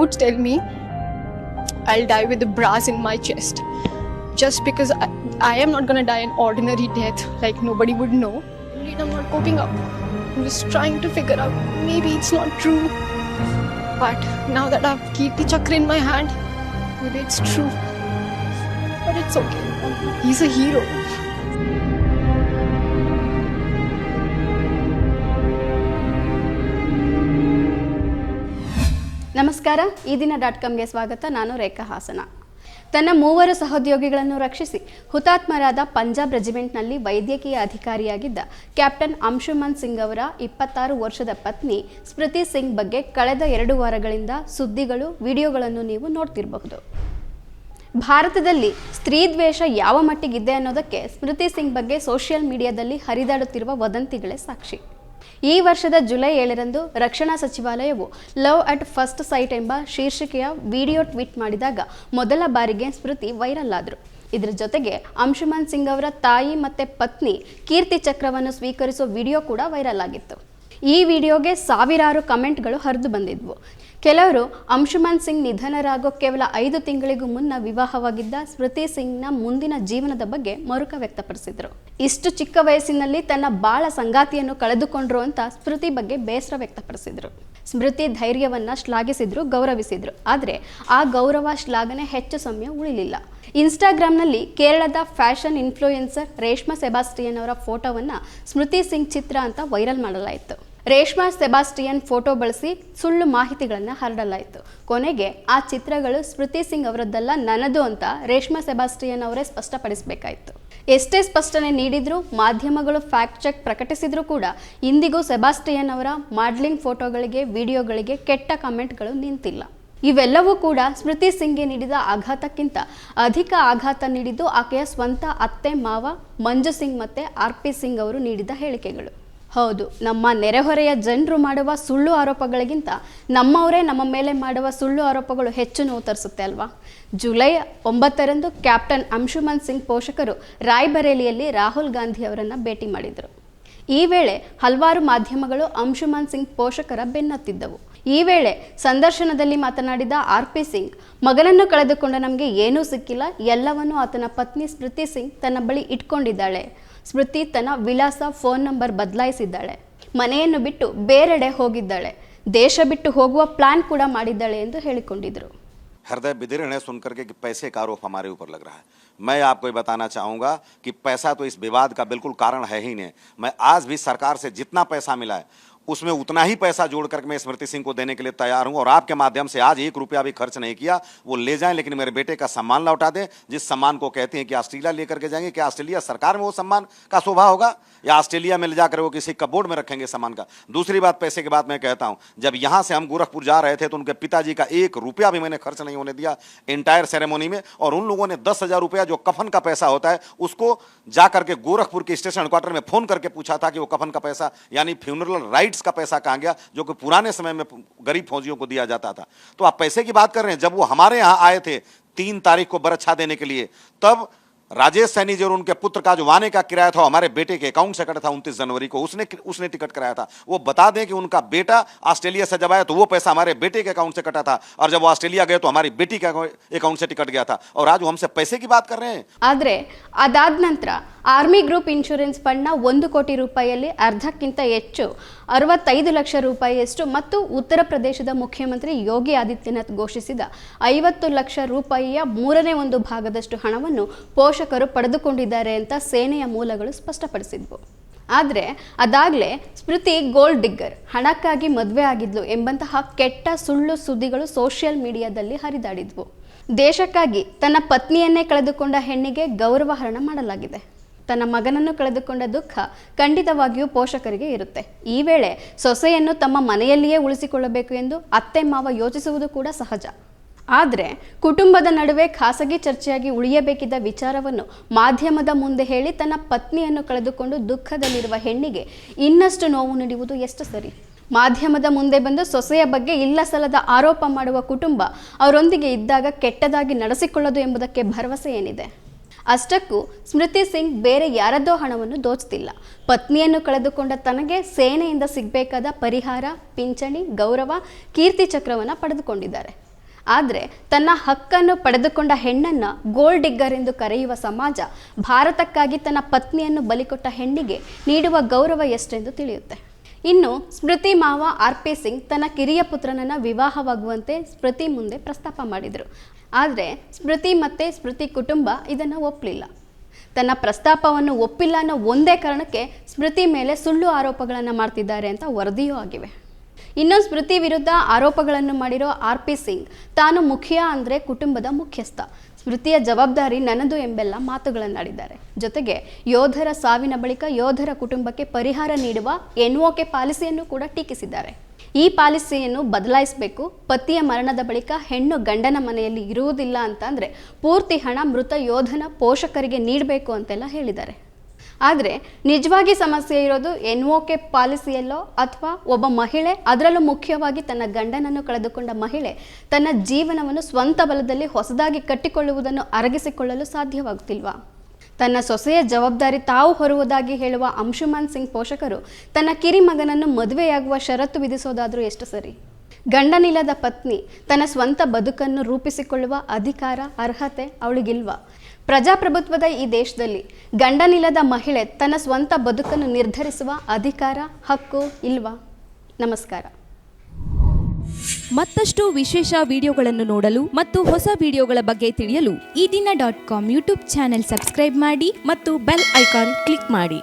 would tell me, I'll die with the brass in my chest. Just because I, I am not gonna die an ordinary death, like nobody would know. I'm not coping up. I'm just trying to figure out maybe it's not true. But now that I have Kirti Chakra in my hand, maybe it's true. But it's okay. He's a hero. ನಮಸ್ಕಾರ, ಈ ದಿನ dot ಕಾಮ್ಗೆ ಸ್ವಾಗತ, ನಾನು ರೇಖಾ ಹಾಸನ. ತನ್ನ ಮೂವರು ಸಹೋದ್ಯೋಗಿಗಳನ್ನು ರಕ್ಷಿಸಿ ಹುತಾತ್ಮರಾದ ಪಂಜಾಬ್ ರೆಜಿಮೆಂಟ್ನಲ್ಲಿ ವೈದ್ಯಕೀಯ ಅಧಿಕಾರಿಯಾಗಿದ್ದ ಕ್ಯಾಪ್ಟನ್ ಅಂಶುಮನ್ ಸಿಂಗ್ ಅವರ ಇಪ್ಪತ್ತಾರು ವರ್ಷದ ಪತ್ನಿ ಸ್ಮೃತಿ ಸಿಂಗ್ ಬಗ್ಗೆ ಕಳೆದ ಎರಡು ವಾರಗಳಿಂದ ಸುದ್ದಿಗಳು, ವಿಡಿಯೋಗಳನ್ನು ನೀವು ನೋಡ್ತಿರಬಹುದು. ಭಾರತದಲ್ಲಿ ಸ್ತ್ರೀ ದ್ವೇಷ ಯಾವ ಮಟ್ಟಿಗಿದೆ ಅನ್ನೋದಕ್ಕೆ ಸ್ಮೃತಿ ಸಿಂಗ್ ಬಗ್ಗೆ ಸೋಷಿಯಲ್ ಮೀಡಿಯಾದಲ್ಲಿ ಹರಿದಾಡುತ್ತಿರುವ ವದಂತಿಗಳೇ ಸಾಕ್ಷಿ. ಈ ವರ್ಷದ ಜುಲೈ ಏಳರಂದು ರಕ್ಷಣಾ ಸಚಿವಾಲಯವು ಲವ್ ಅಟ್ ಫಸ್ಟ್ ಸೈಟ್ ಎಂಬ ಶೀರ್ಷಿಕೆಯ ವಿಡಿಯೋ ಟ್ವೀಟ್ ಮಾಡಿದಾಗ ಮೊದಲ ಬಾರಿಗೆ ಸ್ಮೃತಿ ವೈರಲ್ ಆದರು. ಇದರ ಜೊತೆಗೆ ಅಂಶುಮನ್ ಸಿಂಗ್ ಅವರ ತಾಯಿ ಮತ್ತೆ ಪತ್ನಿ ಕೀರ್ತಿ ಚಕ್ರವನ್ನು ಸ್ವೀಕರಿಸುವ ವಿಡಿಯೋ ಕೂಡ ವೈರಲ್ ಆಗಿತ್ತು. ಈ ವಿಡಿಯೋಗೆ ಸಾವಿರಾರು ಕಮೆಂಟ್ಗಳು ಹರಿದು ಬಂದಿದ್ವು. ಕೆಲವರು ಅಂಶುಮನ್ ಸಿಂಗ್ ನಿಧನರಾಗೋ ಕೇವಲ ಐದು ತಿಂಗಳಿಗೂ ಮುನ್ನ ವಿವಾಹವಾಗಿದ್ದ ಸ್ಮೃತಿ ಸಿಂಗ್ನ ಮುಂದಿನ ಜೀವನದ ಬಗ್ಗೆ ಮರುಕ ವ್ಯಕ್ತಪಡಿಸಿದರು. ಇಷ್ಟು ಚಿಕ್ಕ ವಯಸ್ಸಿನಲ್ಲಿ ತನ್ನ ಬಾಳ ಸಂಗಾತಿಯನ್ನು ಕಳೆದುಕೊಂಡ್ರು ಅಂತ ಸ್ಮೃತಿ ಬಗ್ಗೆ ಬೇಸರ ವ್ಯಕ್ತಪಡಿಸಿದರು. ಸ್ಮೃತಿ ಧೈರ್ಯವನ್ನ ಶ್ಲಾಘಿಸಿದ್ರು, ಗೌರವಿಸಿದ್ರು. ಆದರೆ ಆ ಗೌರವ ಶ್ಲಾಘನೆ ಹೆಚ್ಚು ಸಮಯ ಉಳಿಲಿಲ್ಲ. ಇನ್ಸ್ಟಾಗ್ರಾಮ್ನಲ್ಲಿ ಕೇರಳದ ಫ್ಯಾಷನ್ ಇನ್ಫ್ಲೂಯೆನ್ಸರ್ ರೇಷ್ಮಾ ಸೆಬಾಸ್ಟಿಯನ್ ಅವರ ಫೋಟೋವನ್ನ ಸ್ಮೃತಿ ಸಿಂಗ್ ಚಿತ್ರ ಅಂತ ವೈರಲ್ ಮಾಡಲಾಯಿತು. ರೇಷ್ಮಾ ಸೆಬಾಸ್ಟಿಯನ್ ಫೋಟೋ ಬಳಸಿ ಸುಳ್ಳು ಮಾಹಿತಿಗಳನ್ನು ಹರಡಲಾಯಿತು. ಕೊನೆಗೆ ಆ ಚಿತ್ರಗಳು ಸ್ಮೃತಿ ಸಿಂಗ್ ಅವರದ್ದೆಲ್ಲ ನನ್ನದು ಅಂತ ರೇಷ್ಮಾ ಸೆಬಾಸ್ಟಿಯನ್ ಅವರೇ ಸ್ಪಷ್ಟಪಡಿಸಬೇಕಾಯಿತು. ಎಷ್ಟೇ ಸ್ಪಷ್ಟನೆ ನೀಡಿದರೂ ಮಾಧ್ಯಮಗಳು ಫ್ಯಾಕ್ಟ್ ಚೆಕ್ ಪ್ರಕಟಿಸಿದರೂ ಕೂಡ ಇಂದಿಗೂ ಸೆಬಾಸ್ಟಿಯನ್ ಅವರ ಮಾಡ್ಲಿಂಗ್ ಫೋಟೋಗಳಿಗೆ, ವಿಡಿಯೋಗಳಿಗೆ ಕೆಟ್ಟ ಕಮೆಂಟ್ಗಳು ನಿಂತಿಲ್ಲ. ಇವೆಲ್ಲವೂ ಕೂಡ ಸ್ಮೃತಿ ಸಿಂಗ್ಗೆ ನೀಡಿದ ಆಘಾತಕ್ಕಿಂತ ಅಧಿಕ ಆಘಾತ ನೀಡಿದ್ದು ಆಕೆಯ ಸ್ವಂತ ಅತ್ತೆ ಮಾವ ಮಂಜು ಸಿಂಗ್ ಮತ್ತೆ ಆರ್ ಪಿ ಸಿಂಗ್ ಅವರು ನೀಡಿದ ಹೇಳಿಕೆಗಳು. ಹೌದು, ನಮ್ಮ ನೆರೆಹೊರೆಯ ಜನರು ಮಾಡುವ ಸುಳ್ಳು ಆರೋಪಗಳಿಗಿಂತ ನಮ್ಮವರೇ ನಮ್ಮ ಮೇಲೆ ಮಾಡುವ ಸುಳ್ಳು ಆರೋಪಗಳು ಹೆಚ್ಚು ನೋವು ತರಿಸುತ್ತೆ ಅಲ್ವಾ? ಜುಲೈ ಒಂಬತ್ತರಂದು ಕ್ಯಾಪ್ಟನ್ ಅಂಶುಮನ್ ಸಿಂಗ್ ಪೋಷಕರು ರಾಯ್ಬರೇಲಿಯಲ್ಲಿ ರಾಹುಲ್ ಗಾಂಧಿ ಅವರನ್ನು ಭೇಟಿ ಮಾಡಿದರು. ಈ ವೇಳೆ ಹಲವಾರು ಮಾಧ್ಯಮಗಳು ಅಂಶುಮನ್ ಸಿಂಗ್ ಪೋಷಕರ ಬೆನ್ನತ್ತಿದ್ದವು. ಈ ವೇಳೆ ಸಂದರ್ಶನದಲ್ಲಿ ಮಾತನಾಡಿದ ಆರ್ ಪಿ ಸಿಂಗ್, ಮಗನನ್ನು ಕಳೆದುಕೊಂಡ ನಮಗೆ ಏನೂ ಸಿಕ್ಕಿಲ್ಲ, ಎಲ್ಲವನ್ನೂ ಆತನ ಪತ್ನಿ ಸ್ಮೃತಿ ಸಿಂಗ್ ತನ್ನ ಬಳಿ ಇಟ್ಕೊಂಡಿದ್ದಾಳೆ. ಸ್ಮೃತಿ ತನ್ನ ವಿಳಾಸ ಫೋನ್ ನಂಬರ್ ಬದಲಾಯಿಸಿದ್ದಾಳೆ ಮನೆಯನ್ನು ಬಿಟ್ಟು ಬೇರೆಡೆ ಹೋಗಿದ್ದಾಳೆ ದೇಶ ಬಿಟ್ಟು ಹೋಗುವ ಪ್ಲಾನ್ ಕೂಡ ಮಾಡಿದ್ದಾಳೆ ಎಂದು ಹೇಳಿಕೊಂಡಿದ್ರು हृदय विदीर्ण है सुनकर के कि पैसे का आरोप हमारे ऊपर लग रहा है मैं आपको ये बताना चाहूँगा कि पैसा तो इस विवाद का बिल्कुल कारण है ही नहीं मैं आज भी सरकार से जितना पैसा मिला है उसमें उतना ही पैसा जोड़ करके मैं स्मृति सिंह को देने के लिए तैयार हूँ और आपके माध्यम से आज एक रुपया भी खर्च नहीं किया, वो ले जाएँ, लेकिन मेरे बेटे का सम्मान लौटा दें, जिस सम्मान को कहते हैं कि ऑस्ट्रेलिया लेकर के जाएँगे, क्या ऑस्ट्रेलिया सरकार में वो सम्मान का शोभा होगा, या ऑस्ट्रेलिया में ले जाकर वो किसी कबोर्ड में रखेंगे सम्मान का? दूसरी बात, पैसे की बात मैं कहता हूँ, जब यहाँ से हम गोरखपुर जा रहे थे तो उनके पिताजी का एक रुपया भी मैंने खर्च नहीं होने दिया इंटायर सेरेमोनी में, और उन लोगों ने दस हज़ार रुपया जो कफन का पैसा होता है, उसको जा करके गोरखपुर के स्टेशन हेडक्वार्टर में फ़ोन करके पूछा था कि वो कफन का पैसा, यानी फ्यूनरल राइट्स का पैसा कहाँ गया जो कि पुराने समय में गरीब फौजियों को दिया जाता था तो आप पैसे की बात कर रहे हैं जब वो हमारे यहाँ आए थे तीन तारीख को बरच्छा देने के लिए तब राजेश सैनी जी और उनके पुत्र का जो वाने का किराया था वो हमारे बेटे के अकाउंट से कटा था उनतीस जनवरी को उसने उसने टिकट कराया था वो बता दें कि उनका बेटा ऑस्ट्रेलिया से जब आया तो वो पैसा हमारे बेटे के अकाउंट से कटा था और जब वो ऑस्ट्रेलिया गए तो हमारी बेटी के अकाउंट से टिकट गया था और आज वो हमसे पैसे की बात कर रहे हैं ಆದರೆ ಅದಾದ ನಂತರ ಆರ್ಮಿ ಗ್ರೂಪ್ ಇನ್ಶೂರೆನ್ಸ್ ಫಂಡ್ನ ಒಂದು ಕೋಟಿ ರೂಪಾಯಿಯಲ್ಲಿ ಅರ್ಧಕ್ಕಿಂತ ಹೆಚ್ಚು ಅರವತ್ತೈದು ಲಕ್ಷ ರೂಪಾಯಿಯಷ್ಟು ಮತ್ತು ಉತ್ತರ ಪ್ರದೇಶದ ಮುಖ್ಯಮಂತ್ರಿ ಯೋಗಿ ಆದಿತ್ಯನಾಥ್ ಘೋಷಿಸಿದ ಐವತ್ತು ಲಕ್ಷ ರೂಪಾಯಿಯ ಮೂರನೇ ಒಂದು ಭಾಗದಷ್ಟು ಹಣವನ್ನು ಪೋಷಕರು ಪಡೆದುಕೊಂಡಿದ್ದಾರೆ ಅಂತ ಸೇನೆಯ ಮೂಲಗಳು ಸ್ಪಷ್ಟಪಡಿಸಿದ್ವು. ಆದರೆ ಅದಾಗಲೇ ಸ್ಮೃತಿ ಗೋಲ್ಡ್ ಡಿಗ್ಗರ್ ಹಣಕ್ಕಾಗಿ ಮದುವೆ ಆಗಿದ್ಲು ಎಂಬಂತಹ ಕೆಟ್ಟ ಸುಳ್ಳು ಸುದ್ದಿಗಳು ಸೋಷಿಯಲ್ ಮೀಡಿಯಾದಲ್ಲಿ ಹರಿದಾಡಿದ್ವು. ದೇಶಕ್ಕಾಗಿ ತನ್ನ ಪತ್ನಿಯನ್ನೇ ಕಳೆದುಕೊಂಡ ಹೆಣ್ಣಿಗೆ ಗೌರವ ಹರಣ ಮಾಡಲಾಗಿದೆ. ತನ್ನ ಮಗನನ್ನು ಕಳೆದುಕೊಂಡ ದುಃಖ ಖಂಡಿತವಾಗಿಯೂ ಪೋಷಕರಿಗೆ ಇರುತ್ತೆ. ಈ ವೇಳೆ ಸೊಸೆಯನ್ನು ತಮ್ಮ ಮನೆಯಲ್ಲಿಯೇ ಉಳಿಸಿಕೊಳ್ಳಬೇಕು ಎಂದು ಅತ್ತೆ ಮಾವ ಯೋಚಿಸುವುದು ಕೂಡ ಸಹಜ. ಆದರೆ ಕುಟುಂಬದ ನಡುವೆ ಖಾಸಗಿ ಚರ್ಚೆಯಾಗಿ ಉಳಿಯಬೇಕಿದ್ದ ವಿಚಾರವನ್ನು ಮಾಧ್ಯಮದ ಮುಂದೆ ಹೇಳಿ ತನ್ನ ಪತ್ನಿಯನ್ನು ಕಳೆದುಕೊಂಡು ದುಃಖದಲ್ಲಿರುವ ಹೆಣ್ಣಿಗೆ ಇನ್ನಷ್ಟು ನೋವು ನೀಡುವುದು ಎಷ್ಟು ಸರಿ? ಮಾಧ್ಯಮದ ಮುಂದೆ ಬಂದು ಸೊಸೆಯ ಬಗ್ಗೆ ಇಲ್ಲ ಸಲದ ಆರೋಪ ಮಾಡುವ ಕುಟುಂಬ ಅವರೊಂದಿಗೆ ಇದ್ದಾಗ ಕೆಟ್ಟದಾಗಿ ನಡೆಸಿಕೊಳ್ಳೋದು ಎಂಬುದಕ್ಕೆ ಭರವಸೆ ಏನಿದೆ? ಅಷ್ಟಕ್ಕೂ ಸ್ಮೃತಿ ಸಿಂಗ್ ಬೇರೆ ಯಾರದ್ದೋ ಹಣವನ್ನು ದೋಚುತ್ತಿಲ್ಲ ಪತ್ನಿಯನ್ನು ಕಳೆದುಕೊಂಡ ತನಗೆ ಸೇನೆಯಿಂದ ಸಿಗಬೇಕಾದ ಪರಿಹಾರ, ಪಿಂಚಣಿ, ಗೌರವ, ಕೀರ್ತಿ ಚಕ್ರವನ್ನು ಪಡೆದುಕೊಂಡಿದ್ದಾರೆ. ಆದರೆ ತನ್ನ ಹಕ್ಕನ್ನು ಪಡೆದುಕೊಂಡ ಹೆಣ್ಣನ್ನು ಗೋಲ್ಡ್ ಡಿಗ್ಗರ್ ಎಂದು ಕರೆಯುವ ಸಮಾಜ ಭಾರತಕ್ಕಾಗಿ ತನ್ನ ಪತ್ನಿಯನ್ನು ಬಲಿಕೊಟ್ಟ ಹೆಣ್ಣಿಗೆ ನೀಡುವ ಗೌರವ ಎಷ್ಟೆಂದು ತಿಳಿಯುತ್ತೆ. ಇನ್ನು ಸ್ಮೃತಿ ಮಾವ ಆರ್ ಪಿ ಸಿಂಗ್ ತನ್ನ ಕಿರಿಯ ಪುತ್ರನನ್ನು ವಿವಾಹವಾಗುವಂತೆ ಸ್ಮೃತಿ ಮುಂದೆ ಪ್ರಸ್ತಾಪ ಮಾಡಿದರು. ಆದರೆ ಸ್ಮೃತಿ ಮತ್ತು ಸ್ಮೃತಿ ಕುಟುಂಬ ಇದನ್ನು ಒಪ್ಪಲಿಲ್ಲ ತನ್ನ ಪ್ರಸ್ತಾಪವನ್ನು ಒಪ್ಪಿಲ್ಲ ಅನ್ನೋ ಒಂದೇ ಕಾರಣಕ್ಕೆ ಸ್ಮೃತಿ ಮೇಲೆ ಸುಳ್ಳು ಆರೋಪಗಳನ್ನು ಮಾಡ್ತಿದ್ದಾರೆ ಅಂತ ವರದಿಯೂ ಆಗಿವೆ. ಇನ್ನು ಸ್ಮೃತಿ ವಿರುದ್ಧ ಆರೋಪಗಳನ್ನು ಮಾಡಿರೋ ಆರ್ ಪಿ ಸಿಂಗ್ ತಾನು ಮುಖ್ಯ ಅಂದರೆ ಕುಟುಂಬದ ಮುಖ್ಯಸ್ಥ. ಸ್ಮೃತಿಯ ಜವಾಬ್ದಾರಿ ನನ್ನದು ಎಂಬೆಲ್ಲ ಮಾತುಗಳನ್ನಾಡಿದ್ದಾರೆ. ಜೊತೆಗೆ ಯೋಧರ ಸಾವಿನ ಬಳಿಕ ಯೋಧರ ಕುಟುಂಬಕ್ಕೆ ಪರಿಹಾರ ನೀಡುವ ಎನ್ಒಕೆ ಪಾಲಿಸಿಯನ್ನು ಕೂಡ ಟೀಕಿಸಿದ್ದಾರೆ. ಈ ಪಾಲಿಸಿಯನ್ನು ಬದಲಾಯಿಸಬೇಕು, ಪತಿಯ ಮರಣದ ಬಳಿಕ ಹೆಣ್ಣು ಗಂಡನ ಮನೆಯಲ್ಲಿ ಇರುವುದಿಲ್ಲ ಅಂತಂದರೆ ಪೂರ್ತಿ ಹಣ ಮೃತ ಯೋಧನ ಪೋಷಕರಿಗೆ ನೀಡಬೇಕು ಅಂತೆಲ್ಲ ಹೇಳಿದ್ದಾರೆ. ಆದರೆ ನಿಜವಾಗಿ ಸಮಸ್ಯೆ ಇರೋದು ಎನ್ ಒ ಕೆ ಪಾಲಿಸಿಯಲ್ಲೋ ಅಥವಾ ಒಬ್ಬ ಮಹಿಳೆ, ಅದರಲ್ಲೂ ಮುಖ್ಯವಾಗಿ ತನ್ನ ಗಂಡನನ್ನು ಕಳೆದುಕೊಂಡ ಮಹಿಳೆ ತನ್ನ ಜೀವನವನ್ನು ಸ್ವಂತ ಬಲದಲ್ಲಿ ಹೊಸದಾಗಿ ಕಟ್ಟಿಕೊಳ್ಳುವುದನ್ನು ಅರಗಿಸಿಕೊಳ್ಳಲು ಸಾಧ್ಯವಾಗುತ್ತಿಲ್ವಾ? ತನ್ನ ಸೊಸೆಯ ಜವಾಬ್ದಾರಿ ತಾವು ಹೊರುವುದಾಗಿ ಹೇಳುವ ಅಂಶುಮಾನ್ ಸಿಂಗ್ ಪೋಷಕರು ತನ್ನ ಕಿರಿಮಗನನ್ನು ಮದುವೆಯಾಗುವ ಷರತ್ತು ವಿಧಿಸೋದಾದರೂ ಎಷ್ಟು ಸರಿ? ಗಂಡನಿಲ್ಲದ ಪತ್ನಿ ತನ್ನ ಸ್ವಂತ ಬದುಕನ್ನು ರೂಪಿಸಿಕೊಳ್ಳುವ ಅಧಿಕಾರ, ಅರ್ಹತೆ ಅವಳಿಗಿಲ್ವಾ? ಪ್ರಜಾಪ್ರಭುತ್ವದ ಈ ದೇಶದಲ್ಲಿ ಗಂಡನಿಲ್ಲದ ಮಹಿಳೆ ತನ್ನ ಸ್ವಂತ ಬದುಕನ್ನು ನಿರ್ಧರಿಸುವ ಅಧಿಕಾರ, ಹಕ್ಕು ಇಲ್ವಾ? ನಮಸ್ಕಾರ. ಮತ್ತಷ್ಟು ವಿಶೇಷ ವಿಡಿಯೋಗಳನ್ನು ನೋಡಲು ಮತ್ತು ಹೊಸ ವಿಡಿಯೋಗಳ ಬಗ್ಗೆ ತಿಳಿಯಲು Ee Dina dot com YouTube channel subscribe ಮಾಡಿ ಮತ್ತು ಬೆಲ್ ಐಕಾನ್ ಕ್ಲಿಕ್ ಮಾಡಿ.